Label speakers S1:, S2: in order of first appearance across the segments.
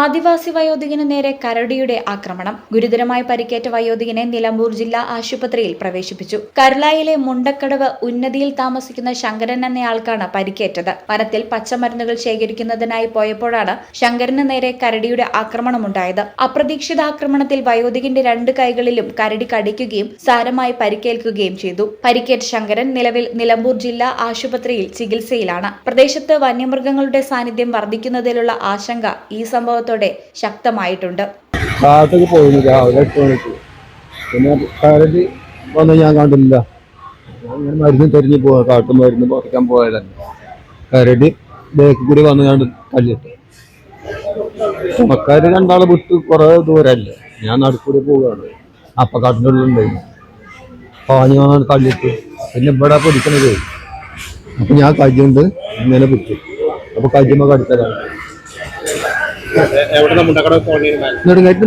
S1: ആദിവാസി വയോധികന് നേരെ കരടിയുടെ ആക്രമണം ഗുരുതരമായി പരിക്കേറ്റ വയോധികനെ നിലമ്പൂർ ജില്ലാ ആശുപത്രിയിൽ പ്രവേശിപ്പിച്ചു കരുളായിലെ മുണ്ടക്കടവ് ഉന്നതിയിൽ താമസിക്കുന്ന ശങ്കരൻ എന്നയാൾക്കാണ് പരിക്കേറ്റത് വനത്തിൽ പച്ചമരുന്നുകൾ ശേഖരിക്കുന്നതിനായി പോയപ്പോഴാണ് ശങ്കരന് നേരെ കരടിയുടെ ആക്രമണമുണ്ടായത് അപ്രതീക്ഷിത ആക്രമണത്തിൽ വയോധികന്റെ രണ്ട് കൈകളിലും കരടി കടിക്കുകയും സാരമായി പരിക്കേൽക്കുകയും ചെയ്തു പരിക്കേറ്റ ശങ്കരൻ നിലവിൽ നിലമ്പൂർ ജില്ലാ ആശുപത്രിയിൽ ചികിത്സയിലാണ് പ്രദേശത്ത് വന്യമൃഗങ്ങളുടെ സാന്നിധ്യം വർദ്ധിക്കുന്നതിലുള്ള ആശങ്ക ഈ സംഭവം അനുഭവത്തോടെ ശക്തമായിട്ടുണ്ട്
S2: പോയിരുന്നു രാവിലെ പിന്നെ വന്ന് ഞാൻ ഞാൻ കരടി കൂടി വന്ന് വിട്ട് കുറേ ദൂരമല്ലേ ഞാൻ നടുക്കൂടി പോവുകയാണ് അപ്പ കാട്ടിൻ്റെ ഉള്ളിലുണ്ടായിരുന്നു പാഞ്ഞു പിന്നെ ഇവിടെ പിടിക്കണത് അപ്പം ഞാൻ കജ്ജുണ്ട് ഇങ്ങനെ പിടിച്ചു അപ്പോൾ കജ്ജുമ്പോൾ കടുത്തലാണ്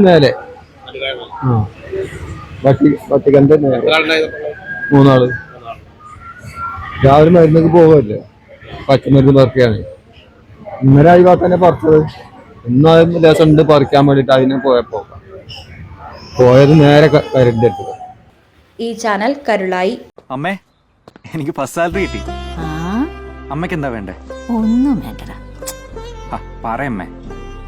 S2: മേലെ ബാക്കി മൂന്നാള് രാവിലെ മരുന്നൊക്കെ പോകുമല്ലേ പച്ചമരുന്ന് പറിക്കാണ് ഇന്നലെ ആ ഭാഗത്ത് പറിച്ചത് ഇന്നും ലേശം ഉണ്ട് പറിക്കാൻ വേണ്ടിട്ട് അതിനെ പോയപ്പോ പോയത് നേരെ കരണ്ട്
S1: ഈ ചാനൽ കരുളായി
S3: അമ്മേ എനിക്ക് ഫസ്റ്റ് സാലറി കിട്ടി അമ്മയ്ക്ക് എന്താ വേണ്ടേ ഒന്നും വേണ്ട പറയമ്മേ